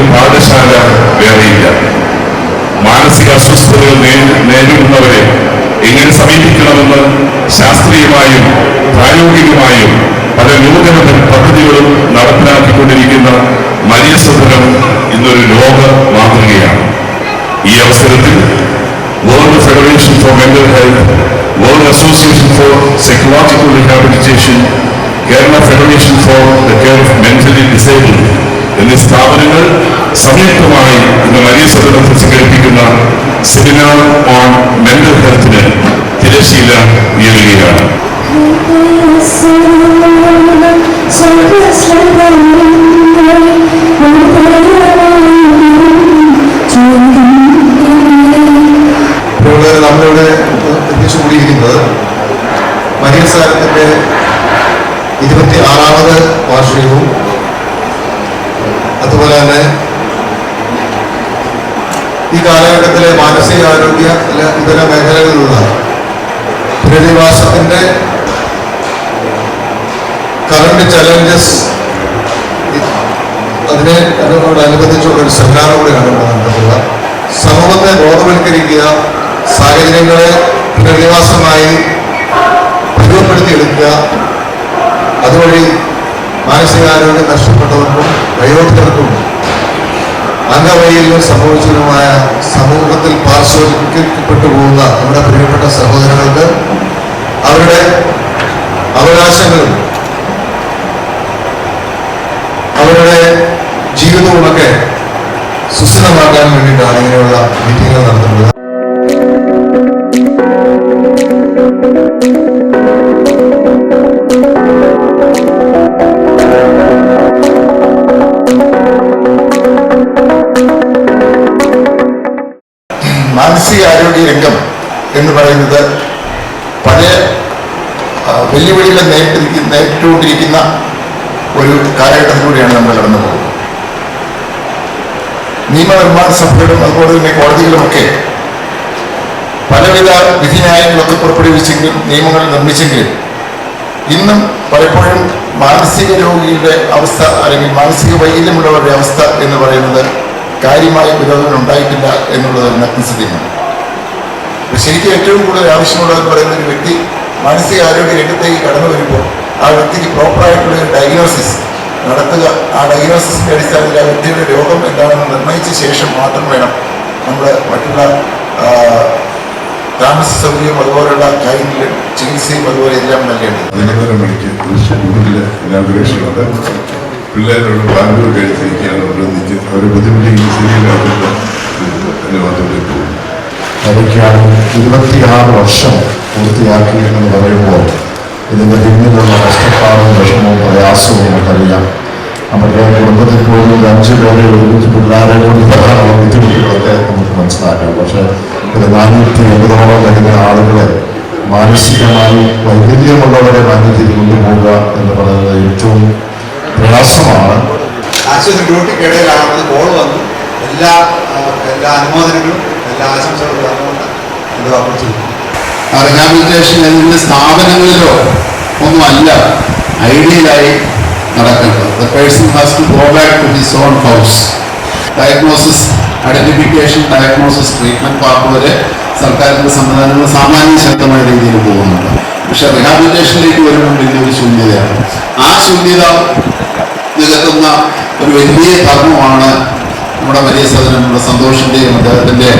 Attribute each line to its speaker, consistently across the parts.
Speaker 1: ഒരു പാഠശാല വേറെയില്ല. മാനസിക അസ്വസ്ഥതകൾ നേരിടുന്നവരെ എങ്ങനെ സമീപിക്കണമെന്ന് ശാസ്ത്രീയമായും പ്രായോഗികമായും പല നൂതന പദ്ധതികളും നടപ്പിലാക്കിക്കൊണ്ടിരിക്കുന്ന മരിയ സുന്ദരം ഇന്നൊരു ലോക മാതൃകയാണ്. ഈ അവസരത്തിൽ world federation for mental health world association for psychological rehabilitation Kerala federation for the care of mentally disabled എന്നീ സ്ഥാപനങ്ങൾ സംയുക്തമായി ഇന്ന് മരിയ സദനത്തിൽ സംഘടിപ്പിക്കുന്ന സെമിനാർ ഓൺ മെന്റൽ ഹെൽത്തിന് തിരശീല ഉയരുകയാണ്
Speaker 2: ഇപ്പോൾ സെമിനാർ കൂടിയാണ് സമൂഹത്തെ ബോധവൽക്കരിക്കുക സാഹചര്യങ്ങളെ പുനരധിവാസമായി രൂപപ്പെടുത്തിയെടുക്കുക. അതുവഴി മാനസികാരോഗ്യം നഷ്ടപ്പെട്ടവർക്കും വയോധികർക്കും അംഗവൈകല്യം സംഭവിച്ചതുമായ സമൂഹത്തിൽ പാർശ്വവൽക്കരിക്കപ്പെട്ടു പോകുന്ന നമ്മുടെ പ്രിയപ്പെട്ട സഹോദരങ്ങൾക്ക് അവരുടെ അവകാശങ്ങളും അവരുടെ ജീവിതവുമൊക്കെ സുസ്ഥിരമാക്കാൻ വേണ്ടിയിട്ടാണ് ഇങ്ങനെയുള്ള മീറ്റിങ്ങുകൾ നടത്തുന്നത്. മാനസികാരോഗ്യ രംഗം എന്ന് പറയുന്നത് പഴയ വെല്ലുവിളികളെ നേരിട്ടിരിക്കുന്ന നേരിട്ടുകൊണ്ടിരിക്കുന്ന ഒരു കാലഘട്ടത്തിലൂടെയാണ് നമ്മൾ കടന്നു പോകുന്നത് നിയമനിർമ്മാണ സഭകളും അതുപോലെ തന്നെ കോടതികളുമൊക്കെ പലവിധ വിധിന്യായങ്ങളൊക്കെ പുറപ്പെടുവിച്ചെങ്കിലും നിയമങ്ങൾ നിർമ്മിച്ചെങ്കിലും ഇന്നും പലപ്പോഴും മാനസിക രോഗിയുടെ അവസ്ഥ അല്ലെങ്കിൽ മാനസിക വൈകല്യമുള്ളവരുടെ അവസ്ഥ എന്ന് പറയുന്നത് കാര്യമായ പുരോഗമനം ഉണ്ടായിട്ടില്ല എന്നുള്ളത് നഗ്നസത്യമാണ് ശരിക്കും ഏറ്റവും കൂടുതൽ ആവശ്യമുള്ളതെന്ന് പറയുന്ന ഒരു വ്യക്തി മാനസിക ആരോഗ്യ രംഗത്തേക്ക് കടന്നു വരുമ്പോൾ ആ വ്യക്തിക്ക് പ്രോപ്പറായിട്ടുള്ള ഒരു ഡയഗ്നോസിസ് നടത്തുക. ആ ഡയഗ്നോസിസ് അടിസ്ഥാനത്തിൽ ആ വ്യക്തിയുടെ രോഗം എന്താണെന്ന് നിർണയിച്ച ശേഷം മാത്രം വേണം നമ്മൾ മറ്റുള്ള താമസ സൗകര്യം അതുപോലെയുള്ള കാര്യങ്ങളിലും ചികിത്സയും അതുപോലെ എല്ലാം നൽകേണ്ടത്.
Speaker 3: ഉണ്ട് പിള്ളേരോട് ബാംഗ്ലൂർ കഴിച്ചിരിക്കുകയാണ്. അവരെ ബുദ്ധിമുട്ടിക്കുന്ന
Speaker 2: ഇരുപത്തിയാറ് വർഷം പൂർത്തിയാക്കി എന്ന് പറയുമ്പോൾ ഇതിന്റെ പിന്നിലുള്ള കഷ്ടപ്പാടും വിഷമവും പ്രയാസവും നമുക്കറിയാം നമ്മുടെ കുടുംബത്തിൽ പോലും ഒരു അഞ്ച് പേരെ ഒരുമിച്ച് പിള്ളേരെ കൊണ്ട് ധാരാളം ബുദ്ധിമുട്ടുകളൊക്കെ നമുക്ക് മനസ്സിലാക്കാം. പക്ഷേ ഒരു നാനൂറ്റി എൺപതോളം വരുന്ന ആളുകളെ മാനസികമായി വൈകല്യമുള്ളവരെ മാനേജിൽ കൊണ്ടുപോകുക എന്ന് പറയുന്നത് ഏറ്റവും പ്രയാസമാണ്.
Speaker 4: ആശുപത്രി ഡ്യൂട്ടിക്കിടയിലാണ് കോൾ വന്നു. എല്ലാ എല്ലാ അനുമോദനങ്ങളും എല്ലാ ആശംസകളും ഇത് അപ്പുറത്തു
Speaker 5: റിഹാബിലിറ്റേഷൻ എന്നതിന്റെ സ്ഥാപനങ്ങളിലോ ഒന്നുമല്ല ഐഡിയലായി നടക്കേണ്ടത്. The person has to go back to his own house diagnosis identification diagnosis treatment part വരെ സർക്കാരിന്റെ സംവിധാനങ്ങൾ സാമാന്യ ശക്തമായ രീതിയിൽ പോകുന്നുണ്ട്. പക്ഷെ റിഹാബിലിറ്റേഷനിലേക്ക് വരുമ്പോൾ വലിയൊരു ശൂന്യതയാണ്. ആ ശൂന്യത നികത്തുന്ന ഒരു വലിയ ധർമ്മമാണ് നമ്മുടെ വലിയ സദനം നമ്മുടെ സന്തോഷിന്റെയും അദ്ദേഹത്തിന്റെ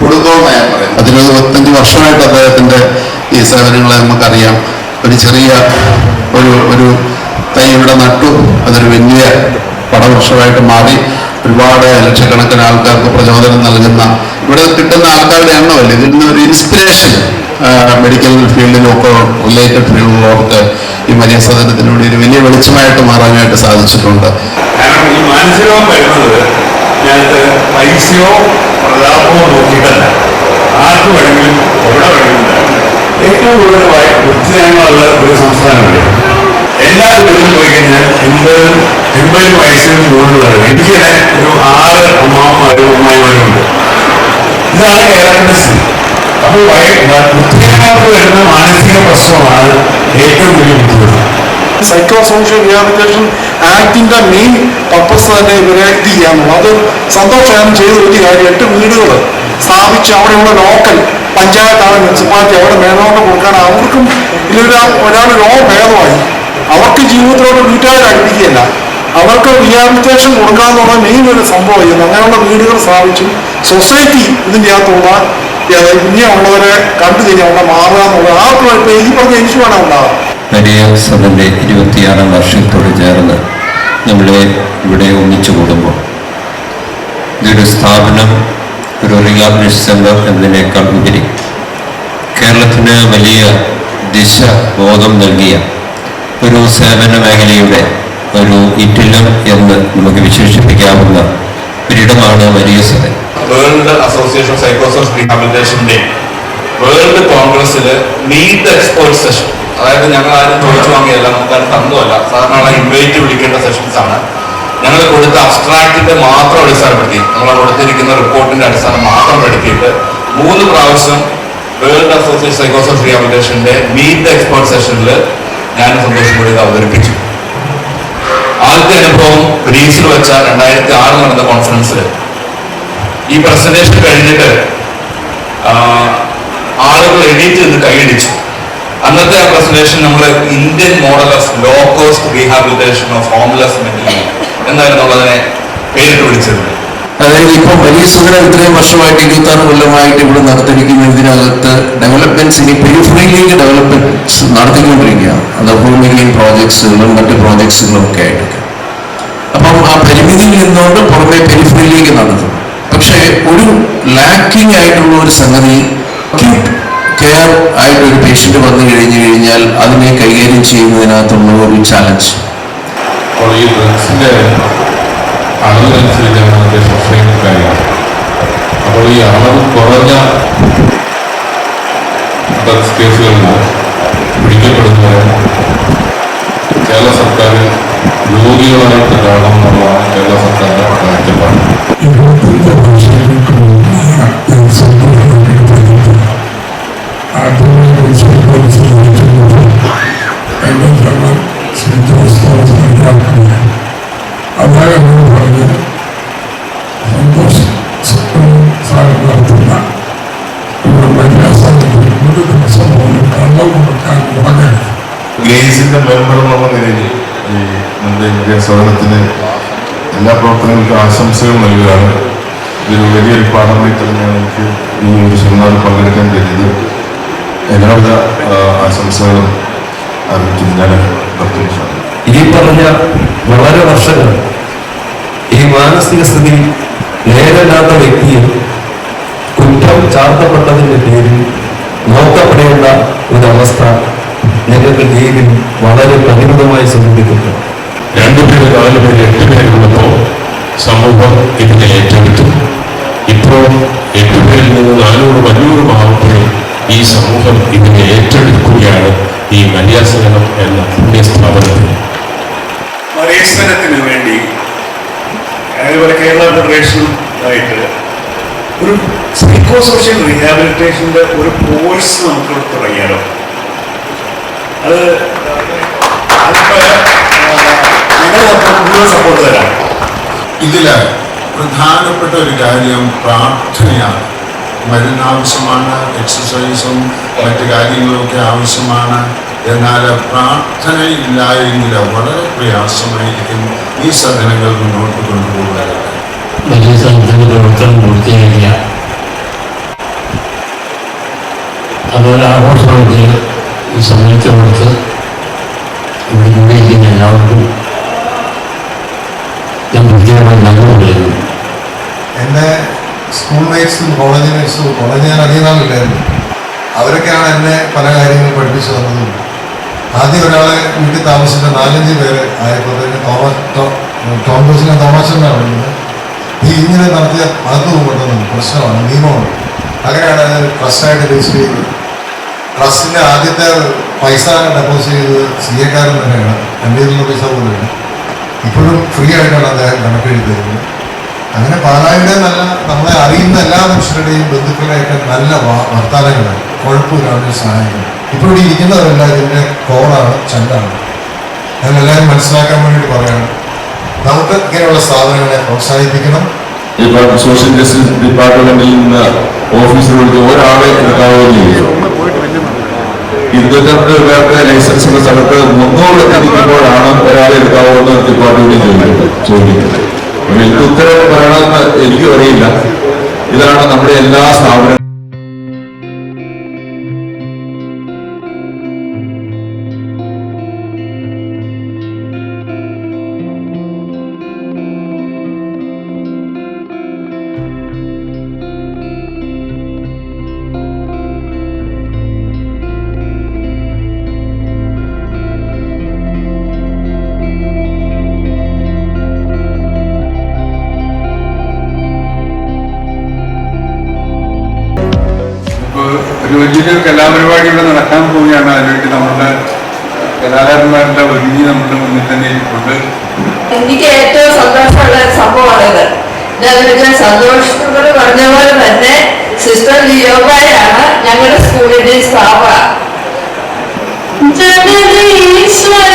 Speaker 5: കുടുംബവുമായ പറയും പത്തിരുപത്തഞ്ച് വർഷമായിട്ട് അദ്ദേഹത്തിന്റെ ഈ സേവനങ്ങളെ നമുക്കറിയാം. ഒരു ചെറിയ ഒരു ഒരു തൈ ഇവിടെ നട്ടു. അതൊരു വലിയ പടവൃക്ഷമായിട്ട് മാറി. ഒരുപാട് ലക്ഷക്കണക്കിന് ആൾക്കാർക്ക് പ്രചോദനം നൽകുന്ന ഇവിടെ കിട്ടുന്ന ആൾക്കാരുടെ എണ്ണമല്ല? ഇതിൽ നിന്ന് ഒരു ഇൻസ്പിറേഷൻ മെഡിക്കൽ ഫീൽഡിലൊക്കെ റിലേറ്റഡ് ഫീൽഡിലുള്ളവർക്ക് ഈ വലിയ സദനത്തിനോട് ഒരു വലിയ വെളിച്ചമായിട്ട് മാറാനായിട്ട് സാധിച്ചിട്ടുണ്ട്.
Speaker 1: കാരണം ഈ മാനസികവും വരുന്നത് ഞാനത് പൈസയോ പ്രതാപമോ നോക്കിയിട്ടല്ല. ആർക്ക് വേണമെങ്കിലും എവിടെ വേണമെങ്കിലും ഏറ്റവും കൂടുതൽ ബുദ്ധിജനങ്ങളുള്ള ഒരു സംസ്ഥാനമല്ലേ എല്ലാ വീട്ടിലും പോയി കഴിഞ്ഞാൽ എൺപതും എൺപത് വയസ്സിനും മുകളിലുള്ളത് എനിക്ക് തന്നെ ഒരു ആറ് അമ്മാവന്മാരും അമ്മായിമാരും ഉണ്ട്. ഇതാണ് കേരളത്തിന്റെ സ്ഥിതി അപ്പോൾ ബുദ്ധിജനങ്ങൾക്ക് വരുന്ന മാനസിക പ്രശ്നമാണ് ഏറ്റവും വലിയ ബുദ്ധിമുട്ട്.
Speaker 6: സൈക്കോ സോഷ്യൽ റിഹാബിലിറ്റേഷൻ ആക്ടിന്റെ മെയിൻ പർപ്പസ് തന്നെ ഇവരെ ഇത് ചെയ്യാന്നുള്ളത് അത് സന്തോഷം ചെയ്ത വലിയ കാര്യം എട്ട് വീടുകൾ സ്ഥാപിച്ച് അവിടെയുള്ള ലോക്കൽ പഞ്ചായത്താണ് മുനിസിപ്പാലിറ്റി അവിടെ മേൽനോട്ടം കൊടുക്കാൻ അവർക്കും ഇതിലൊരു ഒരാൾ ലോ ഭേദമായി അവർക്ക് ജീവിതത്തിലോട്ട് വീട്ടുകാർ അടുപ്പിക്കുകയല്ല അവർക്ക് റിഹാബിലിറ്റേഷൻ കൊടുക്കാന്നുള്ള മെയിൻ ഒരു സംഭവം ചെയ്യുന്നു അങ്ങനെയുള്ള വീടുകൾ സ്ഥാപിച്ചു സൊസൈറ്റി ഇതിന്റെ അകത്തുള്ള ഇനിയുള്ളവരെ കണ്ടു കഴിഞ്ഞാൽ മാറുക എന്നുള്ളത് ആർക്കും ഇപ്പൊ ഈ പറഞ്ഞ ആണ് ഉണ്ടാകുക
Speaker 7: വലിയ സഭന്റെ ഇരുപത്തിയാറാം വർഷത്തോട് ചേർന്ന് നമ്മളെ ഇവിടെ ഒന്നിച്ചു കൂടുമ്പോൾ. ഇതൊരു സ്ഥാപനം ഒരു റിഹാബിലിറ്റേഷൻ സെന്റർ എന്നതിനേക്കാൾ ഉപരി കേരളത്തിന് വലിയ ദിശ ബോധം നൽകിയ ഒരു സേവന മേഖലയുടെ ഒരു ഇറ്റിലം എന്ന് നമുക്ക് വിശേഷിപ്പിക്കാവുന്ന ഒരിടമാണ് വലിയ സഭ
Speaker 8: വേൾഡ് അസോസിയേഷൻ ഓഫ് സൈക്കോസോസ് റീഹാബിലിറ്റേഷന്റെ വേൾഡ് കോൺഗ്രസ്സിൽ മീറ്റ് എക്സ്പോർട്ട് സെഷൻ അതായത് ഞങ്ങൾ ആരും ചോദിച്ചു വാങ്ങിയല്ല അത് തന്നതല്ല. സാധാരണ ഇൻവൈറ്റ് വിളിക്കേണ്ട സെഷൻസ് ആണ്. ഞങ്ങൾ കൊടുത്ത അബ്സ്ട്രാക്റ്റിന്റെ മാത്രം അടിസ്ഥാനപ്പെടുത്തി നമ്മൾ കൊടുത്തിരിക്കുന്ന റിപ്പോർട്ടിന്റെ അടിസ്ഥാനം മാത്രം എടുത്തിട്ട് മൂന്ന് പ്രാവശ്യം വേൾഡ് അസോസിയേഷൻ സൈക്കോസോസ് റിഹാബിലിറ്റേഷന്റെ മീറ്റ് എക്സ്പേർട്ട് സെഷനിൽ ഞാൻ സന്തോഷം കൂടി ഇത് അവതരിപ്പിച്ചു. ആദ്യത്തെ അനുഭവം ഗ്രീസിൽ വെച്ച രണ്ടായിരത്തി ആറിൽ നടന്ന കോൺഫറൻസിൽ ഈ പ്രസന്റേഷൻ കഴിഞ്ഞിട്ട് ആളുകൾ എണീറ്റ് നിന്ന് കൈയടിച്ചു അന്നത്തെ ആ പ്രസന്റേഷൻ നമ്മൾ Indian model of low cost rehabilitation of homeless mentally എന്നായിരുന്നു അതിനെ പേരിട്ട് വിളിച്ചിരുന്നത്
Speaker 7: അതായത് ഇപ്പൊ വലിയ സുഖം ഇത്രയും വർഷമായിട്ട് ഇരുപത്തി ആറ് കൊല്ലമായിട്ട് ഇവിടെ നടത്തിയിരിക്കുന്ന ഇതിനകത്ത് ഡെവലപ്മെന്റ്സ് ഇനി പെരിഫറിയിലേക്ക് ഡെവലപ്മെന്റ്സ് നടത്തിക്കൊണ്ടിരിക്കുകയാണ്. അത് ഭൂമികയും പ്രോജക്ട്സുകളും മറ്റ് പ്രോജക്ട്സുകളും ഒക്കെ ആയിട്ടൊക്കെ. അപ്പം ആ പരിമിതിയിൽ നിന്നുകൊണ്ട് പുറമെ പെരിഫറിയിലേക്ക് നടക്കും പക്ഷേ ഒരു ലാക്കിംഗ് ആയിട്ടുള്ള ഒരു സംഗതി കെയർ ആയിട്ട് ഒരു പേഷ്യന്റ് വന്നു കഴിഞ്ഞു കഴിഞ്ഞാൽ അതിനെ കൈകാര്യം ചെയ്യുന്നതിനകത്തുള്ള ഒരു ചാലഞ്ച്
Speaker 9: അപ്പോൾ ഈ ഡ്രഗ്സിന്റെ അളവിനനുസരിച്ചാണ് അതിന്റെ ശിക്ഷയും കാര്യങ്ങൾ അപ്പോൾ ഈ അളവ് കുറഞ്ഞ ഡ്രഗ്സ് കേസുകളിൽ പിടിക്കപ്പെടുന്നവരെ കേരള സർക്കാർ രോഗികളായിട്ട് കാണണം എന്നുള്ളതാണ് കേരള സർക്കാരിന്റെ കാഴ്ചപ്പാട്.
Speaker 1: എല്ലാ പ്രവർത്തനങ്ങൾക്കും ആശംസകൾ നൽകുകയാണ്. ഇതൊരു വലിയൊരു പാഠമായി തന്നെയാണ് എനിക്ക് ഈ ഒരു സെമിനാറിൽ പങ്കെടുക്കാൻ കഴിഞ്ഞത്. എല്ലാവിധ ആശംസകളും അറിയിക്കുന്നു. ഞാൻ
Speaker 7: ഈ പറഞ്ഞ വളരെ വർഷങ്ങൾ ഈ മാനസിക സ്ഥിതി നേരല്ലാത്ത വ്യക്തിയെ കുറ്റം ചാർത്തപ്പെട്ടതിന്റെ പേരിൽ നോക്കപ്പെടേണ്ട ഒരവസ്ഥ ഞങ്ങൾക്ക് ജീവിതം വളരെ പരിമിതമായി സംഭവിക്കുന്നു
Speaker 9: നാനൂറ് അഞ്ഞൂറ് ആവുമ്പോൾ ഈ സമൂഹം ഇതിനെ ഏറ്റെടുക്കുകയാണ് ഈ മര്യാസനം എന്ന പുണ്യസ്ഥാപനത്തിൽ
Speaker 8: മര്യാസനത്തിന് വേണ്ടി അതുപോലെ കേരള ഫെഡറേഷനായിട്ട് ഒരു സൈക്കോ സോഷ്യൽ റീഹാബിലിറ്റേഷന്റെ ഒരു കോഴ്സ് നമുക്ക് തുടങ്ങിയാലോ? അത് സപ്പോർട്ട് തരാം.
Speaker 2: ഇതിൽ പ്രധാനപ്പെട്ട ഒരു കാര്യം പ്രാർത്ഥനയാണ്. മരുന്ന് ആവശ്യമാണ് എക്സസൈസും മറ്റു കാര്യങ്ങളൊക്കെ ആവശ്യമാണ്. എന്നാൽ പ്രാർത്ഥനയില്ലായെങ്കിൽ വളരെ പ്രയാസമായിരിക്കും ഈ സദനങ്ങൾ മുന്നോട്ട് കൊണ്ടുപോകാനായിട്ട്.
Speaker 10: കോളേജ് വെച്ച് കോളേജ് ഞാൻ അധികം നാളില്ലായിരുന്നു അവരൊക്കെയാണ് എന്നെ പല കാര്യങ്ങളും പഠിപ്പിച്ചു തന്നതും. ആദ്യം ഒരാളെ വീട്ടിൽ താമസിച്ച നാലഞ്ച് പേര് ആയപ്പോഴത്തേക്ക് തോമസ് ടോ- ജോസിനെ തോമസ് എന്നാണ് വിളിക്കുന്നത്. നീ ഇങ്ങനെ നടത്തിയ അകത്ത് കൊണ്ടുവന്നു പ്രശ്നമാണ് നിയമമാണ്. അങ്ങനെയാണ് അത് ട്രസ്റ്റായിട്ട് രജിസ്റ്റർ ചെയ്തത്. ട്രസ്റ്റിന്റെ ആദ്യത്തെ പൈസ ഡെപ്പോസിറ്റ് ചെയ്തത് സി എക്കാരൻ തന്നെയാണ്. എന്റെ കയ്യിലുള്ള പൈസ പോലെയാണ് ഇപ്പോഴും ഫ്രീ ആയിട്ടാണ് അദ്ദേഹം കണക്കെഴുതി തരുന്നത് അങ്ങനെ പാലായുടെ നല്ല നമ്മളെ അറിയുന്ന എല്ലാ മനുഷ്യരുടെയും ബന്ധുക്കളുടെയൊക്കെ നല്ല വാ- വർത്താനങ്ങളാണ്. കുഴപ്പമില്ലാണ്ട് സഹായിക്കും ഇപ്പോൾ ഇവിടെ ഇരിക്കുന്നവരെല്ലാം ഇതിന്റെ കോറാണ് ചണ്ടാണ് ഞാൻ എല്ലാവരും മനസ്സിലാക്കാൻ വേണ്ടി പറയാണ്. നമുക്ക് ഇങ്ങനെയുള്ള സ്ഥാപനങ്ങളെ പ്രോത്സാഹിപ്പിക്കണം.
Speaker 1: സോഷ്യൽ ജസ്റ്റിസ് ഡിപ്പാർട്ട്മെന്റിൽ നിന്ന് ഓഫീസിലുള്ള ഒരാളെ എടുക്കാവുകയും ഇരുന്നൂറ്റമ്പത് ലൈസൻസിന്റെ ഉള്ള സ്ഥലത്ത് മുന്നൂറ് എത്തിക്കുമ്പോഴാണ് ഒരാളെ എടുക്കാവുന്ന ഡിപ്പാർട്ട്മെന്റ് ചോദിക്കുന്നത് ചോദിക്കുന്നത് അപ്പോൾ എനിക്ക് ഉത്തരം പറയണമെന്ന് എനിക്കും അറിയില്ല. ഇതാണ് നമ്മുടെ എല്ലാ സ്ഥാപനങ്ങളും.
Speaker 11: ഒരു വലിയൊരു കലാപരിപാടി ഇവിടെ നടക്കാൻ പോവുകയാണ്. അതിനുവേണ്ടി നമ്മുടെ കലാകാരന്മാരുടെ ഒരുങ്ങി നമ്മുടെ മുന്നിൽ തന്നെ ഉണ്ട്
Speaker 12: എനിക്ക് ഏറ്റവും സന്തോഷമുള്ള ഒരു സംഭവമാണിത്. ഞാൻ സന്തോഷത്തോട് പറഞ്ഞ പോലെ തന്നെ സിസ്റ്റർ ലിയോബായാണ് ഞങ്ങളുടെ സ്കൂളിന്റെ സ്ഥാപക ജഗദീശ്വര